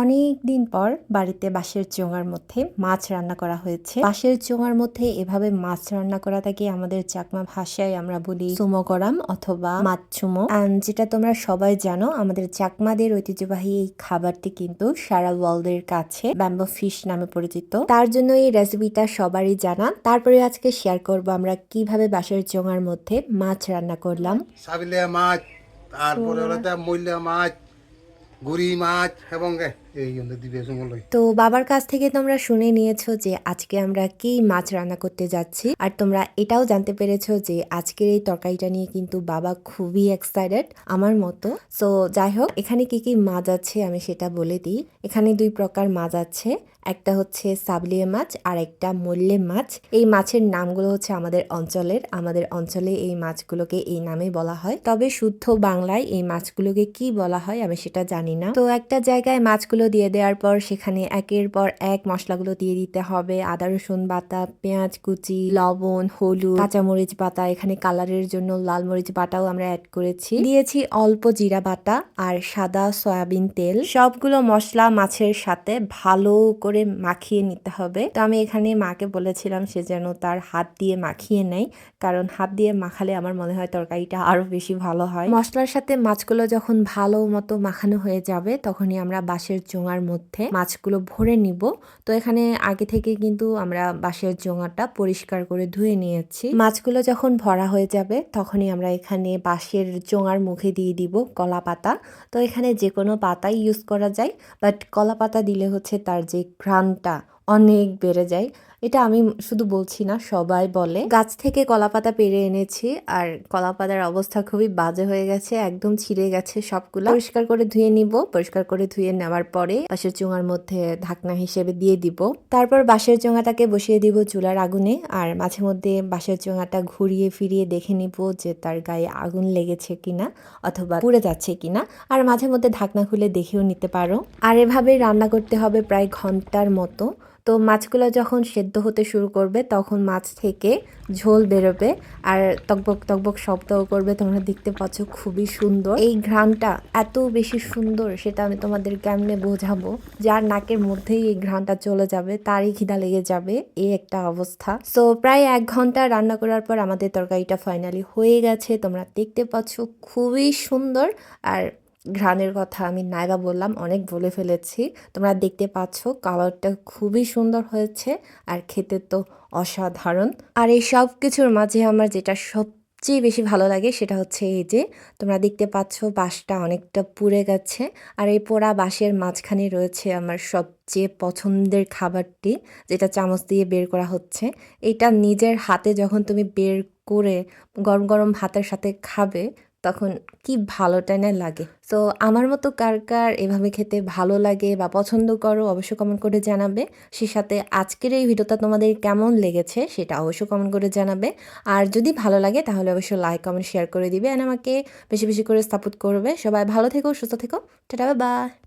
অনেক দিন পর বাড়িতে বাঁশের চোঙার মধ্যে মাছ রান্না করা হয়েছে। বাঁশের চোঙার মধ্যে এভাবে মাছ রান্না করা থাকে আমাদের চাকমা ভাষায় আমরা বলি সুমো করাম অথবা মাছ চুমো যেটা তোমরা সবাই জানো, আমাদের চাকমাদের ঐতিহ্যবাহী এই খাবারটি কিন্তু সারা ওয়ার্ল্ডের কাছে ব্যাম্বো ফিশ নামে পরিচিত। তার জন্য এই রেসিপিটা সবারই জানা। তারপরে আজকে শেয়ার করব আমরা কীভাবে বাঁশের চোঙার মধ্যে মাছ রান্না করলাম। মাছ, তারপরে মাছ, গুড়ি মাছ এবং তো বাবার কাছ থেকে তোমরা শুনে নিয়েছো যে আজকে আমরা কি মাছ রান্না করতে যাচ্ছি। আর তোমরা এটাও জানতে পেরেছ যে আজকের এই তরকারিটা নিয়ে কিন্তু বাবা খুবই এক্সাইটেড আমার মতো। সো যাই হোক, এখানে কি কি মাছ আছে আমি সেটা বলে দিই। এখানে দুই প্রকার মাছ আছে, একটা হচ্ছে সাবলিয়া মাছ আর একটা মল্লে মাছ। এই মাছের নামগুলো হচ্ছে আমাদের অঞ্চলের, আমাদের অঞ্চলে এই মাছগুলোকে এই নামে বলা হয়। তবে শুদ্ধ বাংলায় এই মাছগুলোকে কি বলা হয় আমি সেটা জানি না। তো একটা জায়গায় মাছগুলো দিয়ে দেওয়ার পর সেখানে একের পর এক মশলাগুলো দিয়ে দিতে হবে। আদা, রসুন বাটা, পেঁয়াজ, কুচি, লবণ, হলুদ, কাঁচামরিচ বাটা, এখানে কালারের জন্য লাল মরিচ বাটাও আমরা অ্যাড করেছি। দিয়েছি অল্প জিরা বাটা আর সাদা সয়াবিন তেল। সবগুলো মশলা মাছের সাথে ভালো করে মাখিয়ে নিতে হবে। তো আমি এখানে মাকে বলেছিলাম সে যেন তার হাত দিয়ে মাখিয়ে নেয়, কারণ হাত দিয়ে মাখালে আমার মনে হয় তরকারিটা আরও বেশি ভালো হয়। মশলার সাথে মাছগুলো যখন ভালো মতো মাখানো হয়ে যাবে, তখনই আমরা বাঁশের চোঙার মধ্যে মাছগুলো ভরে নিব। তো এখানে আগে থেকে কিন্তু আমরা বাঁশের চোঙাটা পরিষ্কার করে ধুয়ে নিয়েছি। মাছগুলো যখন ভরা হয়ে যাবে, তখনই আমরা এখানে বাঁশের চোঙার মুখে দিয়ে দিব কলা পাতা। তো এখানে যে কোনো পাতাই ইউজ করা যায় বাট কলা পাতা দিলে হচ্ছে তার যে ঘ্রাণটা অনেক বেড়ে যায়। এটা আমি শুধু বলছি না, সবাই বলে। গাছ থেকে কলা পাতা পেরে এনেছি আর কলা পাতার অবস্থা খুবই বাজে হয়ে গেছে, একদম ছিঁড়ে গেছে সবগুলো। পরিষ্কার করে ধুয়ে নিব। পরিষ্কার করে ধুয়ে নেওয়ার পরে বাঁশের চোঙার মধ্যে ঢাকনা হিসেবে দিয়ে দিব। তারপর বাঁশের চোঙাটাকে বসিয়ে দিব চুলার আগুনে আর মাঝে মধ্যে বাঁশের চোঙাটা ঘুরিয়ে ফিরিয়ে দেখে নিব যে তার গায়ে আগুন লেগেছে কিনা অথবা পুড়ে যাচ্ছে কিনা। আর মাঝে মধ্যে ঢাকনা খুলে দেখেও নিতে পারো। আর এভাবে রান্না করতে হবে প্রায় ঘণ্টার মতো। তো মাছগুলো যখন সেদ্ধ হতে শুরু করবে, তখন মাছ থেকে ঝোল বেরোবে আর তকবক তকবক শব্দও করবে। তোমরা দেখতে পাচ্ছ খুবই সুন্দর। এই ঘ্রাণটা এত বেশি সুন্দর সেটা আমি তোমাদের কেমনে বোঝাবো? যার নাকের মধ্যেই এই ঘ্রাণটা চলে যাবে, তারই খিদা লেগে যাবে, এই একটা অবস্থা। সো প্রায় এক ঘণ্টা রান্না করার পর আমাদের তরকারিটা ফাইনালি হয়ে গেছে। তোমরা দেখতে পাচ্ছ খুবই সুন্দর আর ঘ্রাণের কথা আমি নাইবা বললাম, অনেক বলে ফেলেছি। তোমরা দেখতে পাচ্ছ কালারটা খুবই সুন্দর হয়েছে আর খেতে তো অসাধারণ। আর এই সব কিছুর মাঝে আমার যেটা সবচেয়ে বেশি ভালো লাগে সেটা হচ্ছে এই যে, তোমরা দেখতে পাচ্ছ বাঁশটা অনেকটা পুড়ে গেছে। আর এই পোড়া বাঁশের মাঝখানে রয়েছে আমার সবচেয়ে পছন্দের খাবারটি, যেটা চামচ দিয়ে বের করা হচ্ছে। এটা নিজের হাতে যখন তুমি বের করে গরম গরম ভাতের সাথে খাবে তখন কি ভালোটা না লাগে। তো আমার মতো কার কার এভাবে খেতে ভালো লাগে বা পছন্দ করো অবশ্যই কমেন্ট করে জানাবে। সে সাথে আজকের এই ভিডিওটা তোমাদের কেমন লেগেছে সেটা অবশ্যই কমেন্ট করে জানাবে। আর যদি ভালো লাগে তাহলে অবশ্যই লাইক কমেন্ট শেয়ার করে দিবে। আর আমাকে বেশি বেশি করে সাপোর্ট করবে। সবাই ভালো থেকো, সুস্থ থেকো। Tata bye